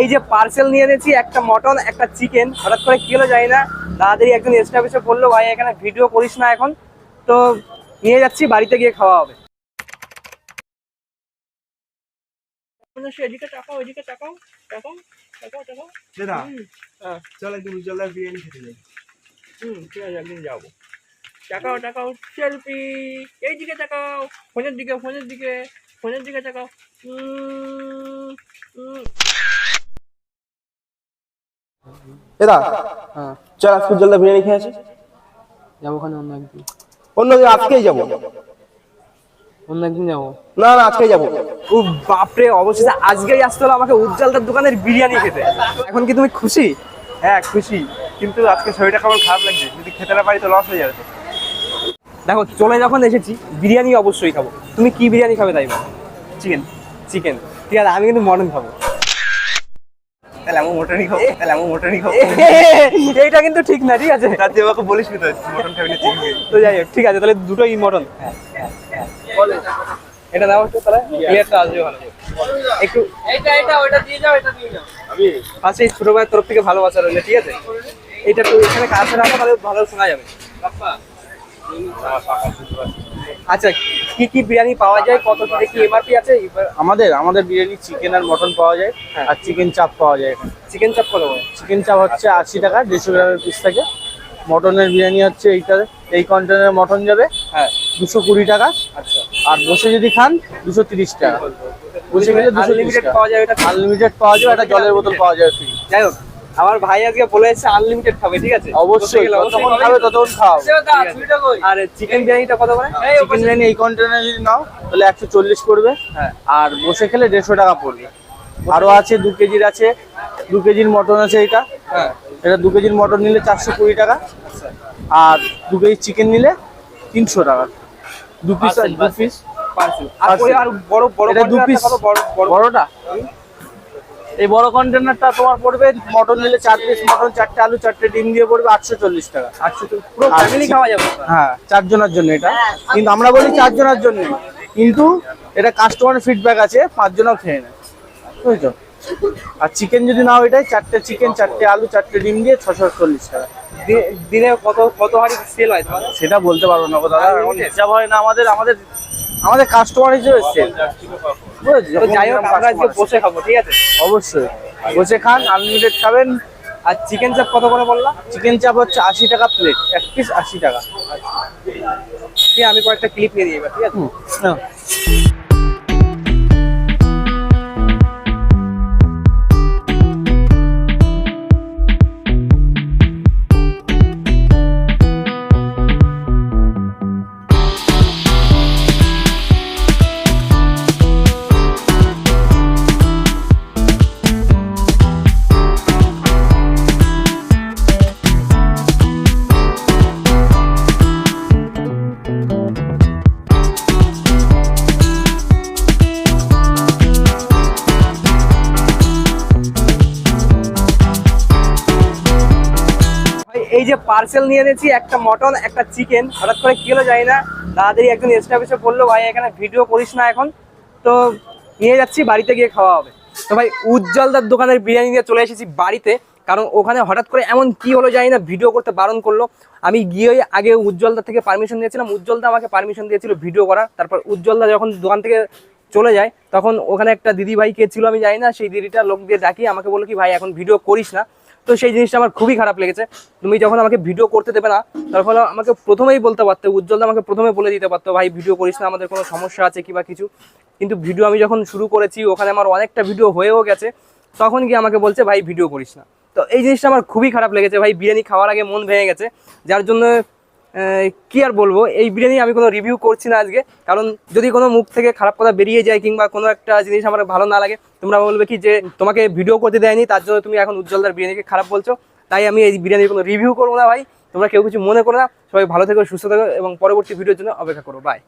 এই যে পার্সেল নিয়ে এনেছি একটা মটন একটা চিকেন হঠাৎ করে কি হলো জানি না তাড়াতাড়ি একজন এসে বলল ভাই এখানে ভিডিও করিস না এখন। তো নিয়ে যাচ্ছি বাড়িতে গিয়ে খাওয়া হবে। এদিকে তাকাও এদিকে তাকাও তাকাও তাকাও তাকাও। দাদা হ্যাঁ। চল একদিন উজ্জ্বলদার বিরিয়ানি খেতে যাই। হুম ঠিক আছে একদিন যাব। তাকাও তাকাও সেলফি এই দিকে তাকাও ফোনের দিকে ফোনের দিকে ফোনের দিকে তাকাও। দাদা হ্যাঁ। চল আজকে উজ্জ্বলদার বিরিয়ানি খেয়ে আসি। যাব ওখানে অন্য একদিন। অন্য দিন আজকেই যাব। অন্য একদিন যাব? না না আজকেই যাব। ও বাপরে অবশেষে আজকেই আসতে হলো আমাকে উজ্জ্বলদার দোকানের বিরিয়ানি খেতে। এখন কি তুমি খুশি? হ্যাঁ খুশি। কিন্তু আজকে শরীরটা কেমন খারাপ লাগছে? যদি খেতে না পারি তো লস হয়ে যাবে। দেখো চলে যখন এসেছি বিরিয়ানি অবশ্যই খাব। তুমি কি বিরিয়ানি খাবে তাই চিকেন চিকেন ঠিক আছে আমি কিন্তু মটন খাব। তাহলে আমি মটনই খাব তাহলে আমি মটনই খাব এইটা কিন্তু ঠিক না ঠিক আছে? আমাকে বলিস নি তো মটন খাবি না তো যাই হোক ঠিক আছে তাহলে দুটোই মটন। এটা দাও একটু তাহলে। ক্লিয়ারটা আসবে ভালো একটু। এটা এটা ওটা দিয়ে যাও এটা দিয়ে যাও। আমি? পাশে এই ছোট ভাইয়ের তরফ থেকে ভালোবাসা রইলে ঠিক আছে? এটা তো এখানে কাছে রাখো তাহলে ভালো শোনা যাবে। আচ্ছা কি কি বিরিয়ানি পাওয়া যায়? কত কি দেখি এমআরপি আছে আমাদের আমাদের বিরিয়ানি চিকেন আর মটন পাওয়া যায় হ্যাঁ। আর চিকেন চাপ পাওয়া যায় চিকেন চাপ কত চিকেন চাপ হচ্ছে আশি টাকা দেড়শো গ্রামের পিস থাকে। মটনের বিরিয়ানি হচ্ছে এইটা এই কন্টেনারে মটন যাবে হ্যাঁ। দুশো কুড়ি টাকা। আচ্ছা। আর বসে যদি খান দুশো তিরিশ টাকা। বসে গেলে দুশো লিমিটেড পাওয়া যায় এটা আনলিমিটেড পাওয়া যাবে একটা জলের বোতল পাওয়া যাবে ফ্রি যাই হোক আমার ভাই আজকে বলে এসেছে আনলিমিটেড খাবে ঠিক আছে? অবশ্যই যতক্ষণ খাবে ততক্ষণ খাও। আর চিকেন বিরিয়ানিটা কত করে? চিকেন বিরিয়ানি এই কন্টেনারে যদি নাও তাহলে একশো চল্লিশ করবে হ্যাঁ। আর বসে খেলে দেড়শো টাকা পড়বে। আরও আছে দু কেজির আছে দু কেজির মটন আছে এটা। হ্যাঁ। এটা দু কেজির মটন নিলে চারশো কুড়ি টাকা। আচ্ছা আর দু কেজি চিকেন নিলে তিনশো টাকা। দু পিস Parcel, দু parcel। পিস পার্সেল আর Parcel। আর বড় বড় এটা দু পিস বড় বড় বড়টা। এই বড় কন্টেনারটা তোমার পড়বে মটন নিলে চার পিস মটন চারটে আলু চারটে ডিম দিয়ে পড়বে আটশো চল্লিশ টাকা। আটশো পুরো ফ্যামিলি খাওয়া যাবে হ্যাঁ চারজনের জন্য এটা। কিন্তু আমরা বলি চারজনের জন্য। কিন্তু এটা কাস্টমার ফিডব্যাক আছে পাঁচজনও খেয়ে নেয়। বুঝছ? আর চিকেন যদি নাও এটাই চারটে চিকেন চারটে আলু চারটে ডিম দিয়ে ছশো চল্লিশ টাকা। দিনে কত কত হারি সেল হয় সেটা বলতে পারব না দাদা। হিসাব হয় না আমাদের আমাদের আমাদের কাস্টমার হিসেবে সেল যাই হোক আমরা আজকে বসে খাব ঠিক আছে? অবশ্যই। বসে খান আনলিমিটেড খাবেন। আর চিকেন চাপ কত করে বললাম? চিকেন চাপ হচ্ছে আশি টাকা প্লেট এক পিস আশি টাকা। ঠিক আমি কয়েকটা ক্লিপ নিয়ে দিই এবার ঠিক আছে? এই যে পার্সেল নিয়ে এনেছি, একটা মটন একটা চিকেন হঠাৎ করে কি হলো জানি না, তাড়াতাড়ি একজন স্টাফ এসে বলল, ভাই, এখানে ভিডিও করিস না এখন, তো নিয়ে যাচ্ছি, বাড়িতে গিয়ে খাওয়া হবে। তো ভাই, উজ্জ্বলদার দোকানের বিরিয়ানি নিয়ে চলে এসেছি বাড়িতে, কারণ ওখানে হঠাৎ করে এমন কি হলো জানি না ভিডিও করতে বারণ করল। আমি গিয়ে আগে উজ্জ্বলদা থেকে পারমিশন দিয়েছিলাম উজ্জ্বলদা আমাকে পারমিশন দিয়েছিল ভিডিও করার। তারপর উজ্জ্বলদা যখন দোকান থেকে চলে যায়, তখন ওখানে একটা দিদি ভাই কে ছিল আমি জানি না, সেই দিদিটা লোক দিয়ে ডাকি, আমাকে বলল কি, ভাই, এখন ভিডিও করিস না। তো সেই জিনিসটা আমার খুবই খারাপ লেগেছে। তুমি যখন আমাকে ভিডিও করতে দেবে না, তার ফলে আমাকে প্রথমেই বলতে পারতো, উজ্জ্বল আমাকে প্রথমে বলে দিতে পারতো, ভাই ভিডিও করিস না, আমাদের কোনো সমস্যা আছে কিবা কিছু? কিন্তু ভিডিও আমি যখন শুরু করেছি, ওখানে আমার অনেকটা ভিডিও হয়েও গেছে। তখন গিয়ে আমাকে বলছে, ভাই ভিডিও করিস না। তো এই জিনিসটা আমার খুবই খারাপ লেগেছে। ভাই, বিরিয়ানি খাওয়ার আগে মন ভেঙে গেছে, যার জন্য কি আর বলব? এই বিরিয়ানি আমি কোনো রিভিউ করছি না আজকে। কারণ যদি কোনো মুখ থেকে খারাপ কথা বেরিয়ে যায় কিংবা কোনো একটা জিনিস আমার ভালো না লাগে, তোমরা বলবে কি যে, তোমাকে ভিডিও করতে দেয়নি, তার জন্য তুমি এখন উজ্জ্বলদার বিরিয়ানিকে খারাপ বলছো। তাই আমি এই বিরিয়ানির কোনো রিভিউ করব না ভাই। তোমরা কেউ কিছু মনে করো না। সবাই ভালো থেকো, সুস্থ থাকো, এবং পরবর্তী ভিডিওর জন্য অপেক্ষা করো। বাই